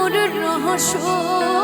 মোর রহস্য।